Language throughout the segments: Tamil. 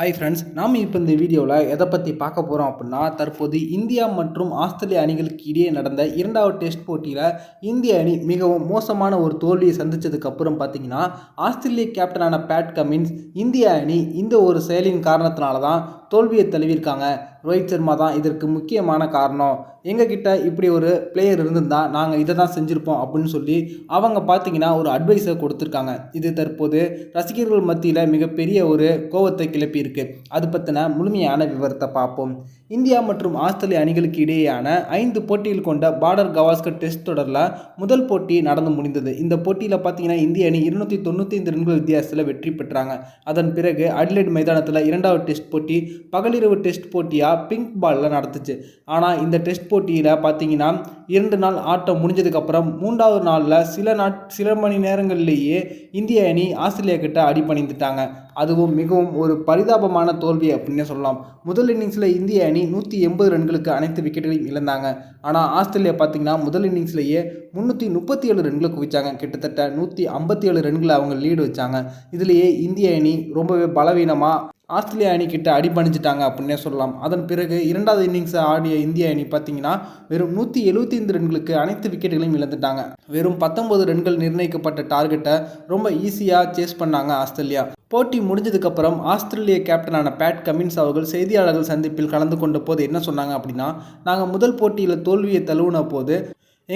ஹாய் ஃப்ரெண்ட்ஸ் நாம் இப்போ இந்த வீடியோவில் எதை பற்றி பார்க்க போகிறோம் அப்படின்னா தற்போது இந்தியா மற்றும் ஆஸ்திரேலிய அணிகளுக்கு இடையே நடந்த இரண்டாவது டெஸ்ட் போட்டியில் இந்திய அணி மிகவும் மோசமான ஒரு தோல்வியை சந்தித்ததுக்கப்புறம் பார்த்தீங்கன்னா ஆஸ்திரேலிய கேப்டனான பேட் கமின்ஸ் இந்திய அணி இந்த ஒரு செயலின் காரணத்தினால தான் தோல்வியை தழுவியிருக்காங்க. ரோஹித் சர்மா தான் இதற்கு முக்கியமான காரணம். எங்ககிட்ட இப்படி ஒரு பிளேயர் இருந்திருந்தால் நாங்கள் இதை தான் செஞ்சுருப்போம் அப்படின்னு சொல்லி அவங்க பார்த்தீங்கன்னா ஒரு அட்வைஸை கொடுத்துருக்காங்க. இது தற்போது ரசிகர்கள் மத்தியில் மிகப்பெரிய ஒரு கோவத்தை கிளப்பியிருக்கு. அது பற்றின முழுமையான விவரத்தை பார்ப்போம். இந்தியா மற்றும் ஆஸ்திரேலிய அணிகளுக்கு இடையேயான ஐந்து போட்டிகள் கொண்ட பார்டர் கவாஸ்கர் டெஸ்ட் தொடரில் முதல் போட்டி நடந்து முடிந்தது. இந்த போட்டியில் பார்த்தீங்கன்னா இந்திய அணி இருநூற்றி தொண்ணூற்றி ஐந்து ரன்கள் வித்தியாசத்தில் வெற்றி பெற்றாங்க. அதன் பிறகு அட்லைட் மைதானத்தில் இரண்டாவது டெஸ்ட் போட்டி பகலிரவு டெஸ்ட் போட்டியாக பிங்க் பாலில் நடத்துச்சு ஆனால் இந்த டெஸ்ட் போட்டியில் பார்த்தீங்கன்னா இரண்டு நாள் ஆட்டம் முடிஞ்சதுக்கப்புறம் மூன்றாவது நாளில் சில நாட் சில மணி நேரங்கள்லேயே இந்திய அணி ஆஸ்திரேலியா கிட்ட அடிபணிந்துட்டாங்க. அதுவும் மிகவும் ஒரு பரிதாபமான தோல்வி அப்படின்னே சொல்லலாம். முதல் இன்னிங்ஸில் இந்திய அணி நூற்றி எண்பது ரன்களுக்கு அனைத்து விக்கெட்டுகளையும் இழந்தாங்க. ஆனால் ஆஸ்திரேலியா பார்த்திங்கன்னா முதல் இன்னிங்ஸ்லேயே முந்நூற்றி முப்பத்தி ஏழு ரன்களை குவிச்சாங்க. கிட்டத்தட்ட நூற்றி ஐம்பத்தி ஏழு ரன்களை அவங்க லீடு வச்சாங்க. இதுலேயே இந்திய அணி ரொம்பவே பலவீனமாக ஆஸ்திரேலியா அணிக்கிட்ட அடிபணிஞ்சிட்டாங்க அப்படின்னே சொல்லலாம். அதன் பிறகு இரண்டாவது இன்னிங்ஸை ஆடிய இந்திய அணி பார்த்தீங்கன்னா வெறும் நூற்றி எழுபத்தி ஐந்து ரன்களுக்கு அனைத்து விக்கெட்டுகளையும் இழந்துட்டாங்க. வெறும் பத்தொன்பது ரன்கள் நிர்ணயிக்கப்பட்ட டார்கெட்டை ரொம்ப ஈஸியாக சேஸ் பண்ணாங்க ஆஸ்திரேலியா. போட்டி முடிஞ்சதுக்கப்புறம் ஆஸ்திரேலிய கேப்டனான பேட் கமின்ஸ் அவர்கள் செய்தியாளர்கள் சந்திப்பில் கலந்து கொண்ட போது என்ன சொன்னாங்க அப்படின்னா நாங்கள் முதல் போட்டியில் தோல்வியை தழுவின போது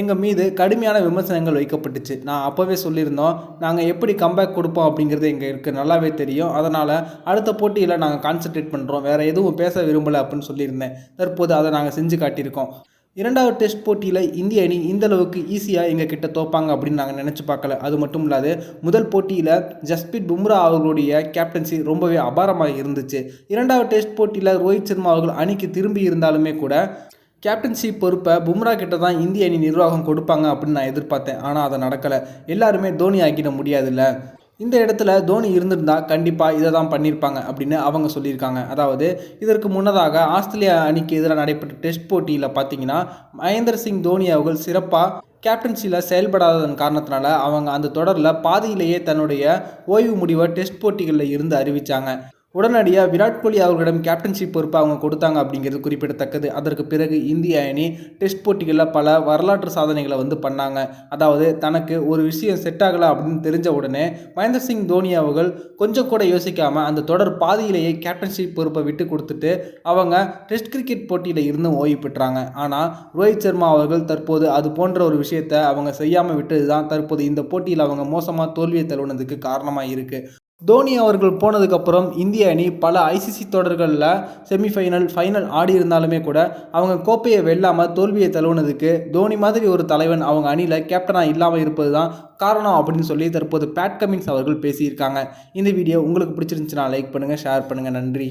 எங்கள் மீது கடுமையான விமர்சனங்கள் வைக்கப்பட்டுச்சு. நான் அப்போவே சொல்லியிருந்தோம் நாங்கள் எப்படி கம்பேக் கொடுப்போம் அப்படிங்கிறது எங்களுக்கு நல்லாவே தெரியும். அதனால் அடுத்த போட்டியில் நாங்கள் கான்சென்ட்ரேட் பண்ணுறோம் வேறு எதுவும் பேச விரும்பலை அப்படின்னு சொல்லியிருந்தேன். தற்போது அதை நாங்கள் செஞ்சு காட்டியிருக்கோம். இரண்டாவது டெஸ்ட் போட்டியில் இந்திய அணி இந்தளவுக்கு ஈஸியாக எங்கள் கிட்ட தோப்பாங்க அப்படின்னு நாங்கள் நினச்சி பார்க்கல. அது மட்டும் இல்லாது முதல் போட்டியில் ஜஸ்பிரித் பும்ரா அவர்களுடைய கேப்டன்சி ரொம்பவே அபாரமாக இருந்துச்சு. இரண்டாவது டெஸ்ட் போட்டியில் ரோஹித் சர்மா அவர்கள் அணிக்கு திரும்பி இருந்தாலுமே கூட கேப்டன்சி பொறுப்பை பும்ரா கிட்ட தான் இந்திய அணி நிர்வாகம் கொடுப்பாங்க அப்படின்னு நான் எதிர்பார்த்தேன். ஆனால் அதை நடக்கலை. எல்லாருமே தோனி ஆக்கிட முடியாதுல்ல. இந்த இடத்துல தோனி இருந்திருந்தா கண்டிப்பாக இதை தான் பண்ணியிருப்பாங்க அப்படின்னு அவங்க சொல்லியிருக்காங்க. அதாவது இதற்கு முன்னதாக ஆஸ்திரேலியா அணிக்கு எதிராக நடைபெற்ற டெஸ்ட் போட்டியில் பார்த்தீங்கன்னா மகேந்திர சிங் தோனி அவர்கள் சிறப்பாக கேப்டன்சியில் செயல்படாததன் காரணத்தினால அவங்க அந்த தொடரில் பாதியிலேயே தன்னுடைய ஓய்வு முடிவை டெஸ்ட் போட்டிகளில் இருந்து அறிவித்தாங்க உடனடியாக விராட் கோலி அவர்களிடம் கேப்டன்ஷிப் பொறுப்பு அவங்க கொடுத்தாங்க அப்படிங்கிறது குறிப்பிடத்தக்கது. அதற்கு பிறகு இந்திய அணி டெஸ்ட் போட்டிகளில் பல வரலாற்று சாதனைகளை வந்து பண்ணாங்க. அதாவது தனக்கு ஒரு விஷயம் செட் ஆகலை அப்படின்னு தெரிஞ்ச உடனே மகேந்திர சிங் தோனி அவர்கள் கொஞ்சம் கூட யோசிக்காமல் அந்த தொடர் பாதியிலேயே கேப்டன்ஷிப் பொறுப்பை விட்டு கொடுத்துட்டு அவங்க டெஸ்ட் கிரிக்கெட் போட்டியில் இருந்தும் ஓய்வு பெற்றாங்க. ஆனால் ரோஹித் சர்மா அவர்கள் தற்போது அது போன்ற ஒரு விஷயத்தை அவங்க செய்யாமல் விட்டது தான் தற்போது இந்த போட்டியில் அவங்க மோசமாக தோல்வியை தழுவினதுக்கு காரணமாக இருக்குது தோனி அவர்கள் போனதுக்கப்புறம் இந்திய அணி பல ஐசிசி தொடர்களில் செமிஃபைனல் ஃபைனல் ஆடி இருந்தாலுமே கூட அவங்க கோப்பையை வெல்லாமல் தோல்வியை தழுவுனதுக்கு தோனி மாதிரி ஒரு தலைவன் அவங்க அணியில் கேப்டனாக இல்லாமல் இருப்பது தான் காரணம் அப்படின்னு சொல்லி தற்போது பேட் கமின்ஸ் அவர்கள் பேசியிருக்காங்க. இந்த வீடியோ உங்களுக்கு பிடிச்சிருந்துச்சுன்னா லைக் பண்ணுங்கள் ஷேர் பண்ணுங்கள் நன்றி.